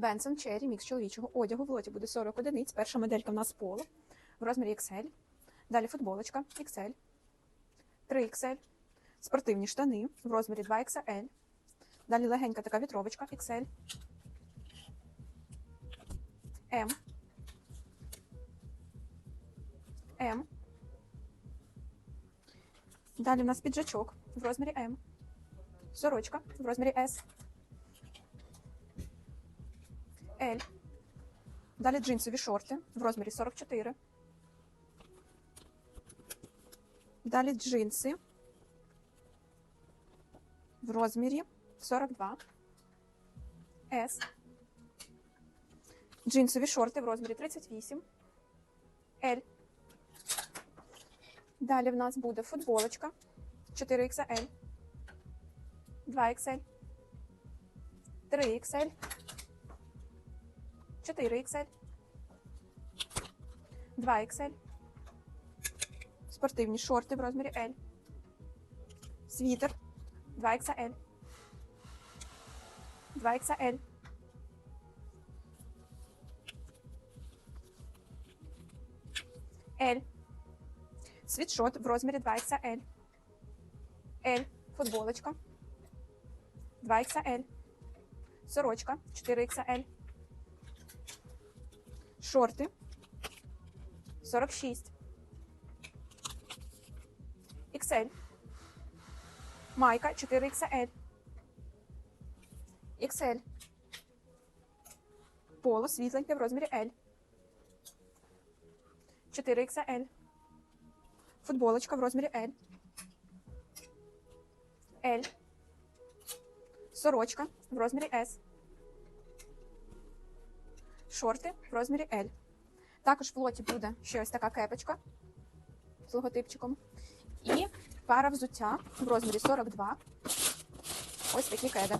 Бенсон Cherry мікс чоловічого одягу в лоті буде 40 одиниць. Перша моделька в нас поло в розмірі XL. Далі футболочка XL, 3XL, спортивні штани в розмірі 2XL. Далі легенька така вітровочка XL. М. М. Далі в нас піджачок в розмірі М. Сорочка в розмірі S. L. Далі джинсові шорти в розмірі 44. Далі джинси в розмірі 42. S. Джинсові шорти в розмірі 38. L. Далі в нас буде футболочка 4XL, 2XL, 3XL, 4XL, 2XL, спортивні шорти в розмірі L, світер. 2XL, 2XL, L, світшот в розмірі 2XL, L, футболочка. 2XL, сорочка. 4XL, шорти. 46, XL, майка 4XL, XL, поло світленьке в розмірі L, 4XL, футболочка в розмірі L, L, сорочка в розмірі S, шорти в розмірі L. Також в лоті буде ще ось така кепочка з логотипчиком. І пара взуття в розмірі 42. Ось такі кеди.